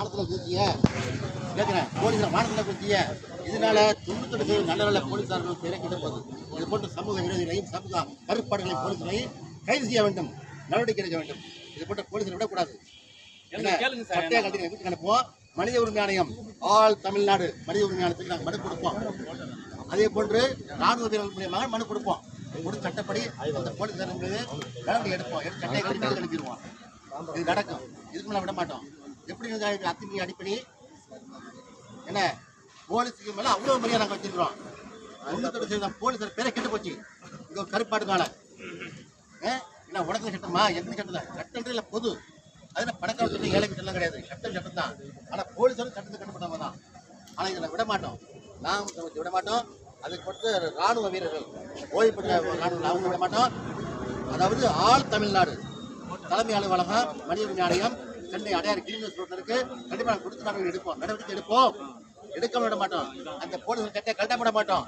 வானத்துல குதிச்சிய கேட்கிறேன் போலீஸார் வானத்துல குதிச்சிய இதனால தொண்ணூத்தெட்டு நல்ல நல்ல போலீசார்கள் பேரை கிடப்பது இது போன்ற சமூக விரோதிகளையும் சமூக கருப்பாடுகளையும் போலீசாரையும் கைது செய்ய வேண்டும். நடவடிக்கை எடுக்க வேண்டும். இது போன்ற போலீஸரை விடக்கூடாது. என்ன? சட்டையை கட்டி வீட்டுக்கு அனுப்புவோம் மனித உரிமை ஆணையம் ஆல் தமிழ்நாடு மனித உரிமை ஆணையத்துக்கு நாங்கள் மனு கொடுப்போம். அதே போன்று ராணுவ வீரர்கள் மூலியமாக மனு கொடுப்போம். கொடுத்து சட்டப்படி அந்த மீது நடவடிக்கை எடுப்போம். எடுத்து சட்டையை கட்டி அனுப்பிடுவோம் இது நடக்கும். இதுக்கு மேலே விட மாட்டோம். எப்படி இந்த அத்துமீறி அடிப்படை? என்ன? போலீஸுக்கு மேலே அவ்வளோ மரியாதை நாங்கள் வச்சிருக்கிறோம். தொண்ணூத்தெட்டு சதவீதம் போலீஸார் பேரை கெட்டு போச்சு. இங்க ஒரு கருப்பாடுனால என்ன உனக்கு சட்டமா எத்தனை சட்டம் தான் சட்டம் இல்லை பொது. அதில் பணக்கார சட்டம் ஏழை சட்டம் கிடையாது. சட்டம் சட்டம் தான். ஆனால் போலீஸரும் சட்டத்தை கட்டுப்பட்டவங்க தான். ஆனால் இதில் விட மாட்டோம். நாம் விட மாட்டோம். அதுக்கு பொறுத்து ராணுவ வீரர்கள். ஓய்வு பெற்ற ராணுவ அவங்க விட மாட்டோம். அதாவது ஆள் தமிழ்நாடு. தலைமை அலுவலகம் மனித உரிமை ஆணையம் சென்னை அடையாறு கிரீன் ரோட்ல இருக்கு. கண்டிப்பா கொடுத்து நாங்கள் எடுப்போம். நடவடிக்கை எடுப்போம். எடுக்க விட மாட்டோம். அந்த போலீஸ் கட்டை கட்ட விட மாட்டோம்.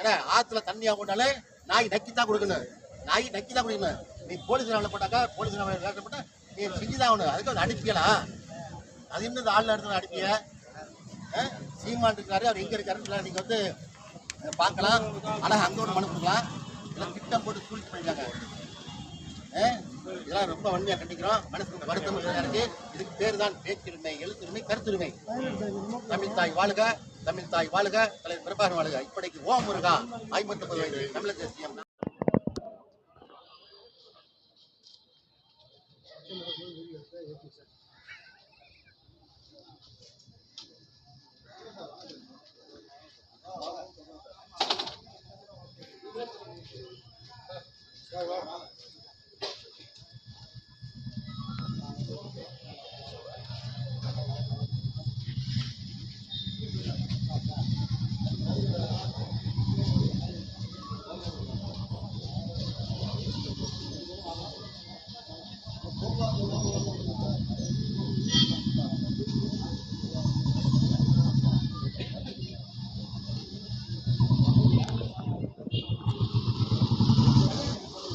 ஏன்னா ஆத்துல தண்ணி போட்டாலே நாய் நக்கி தான் கொடுக்கணும். நாய் நக்கி தான் கொடுக்கணும். நீ போலீஸ் வேலை போட்டாக்கா போலீஸ் வேலை போட்டா நீ செஞ்சுதான் ஆகணும். அதுக்கு வந்து அனுப்பிக்கலாம் அது இன்னும் இந்த ஆள் இடத்துல அனுப்பிய சீமான் இருக்காரு அவர் எங்க இருக்காருன்னு நீங்க வந்து பார்க்கலாம். ஆனால் அங்கே ஒரு மனு கொடுக்கலாம். இதெல்லாம் திட்டம் போட்டு சூழ்ச்சி பண்ணிட்டாங்க. ஆ? இதெல்லாம் ரொம்ப வன்மையா கண்டிக்கிறோம். மனசுக்கு வருத்தம் இருக்கு இதுக்கு பேர் தான் பேச்சுரிமை எழுத்துரிமை கருத்துரிமை. தமிழ் தாய் வாழுக தமிழ் தாய் வாழுக தலைவர் பிரபாகரன் வாழ்க. இப்படிக்கு ஓம் முருகா ஐம்பத்தொன்பது வயது தமிழக தேசியம் சார்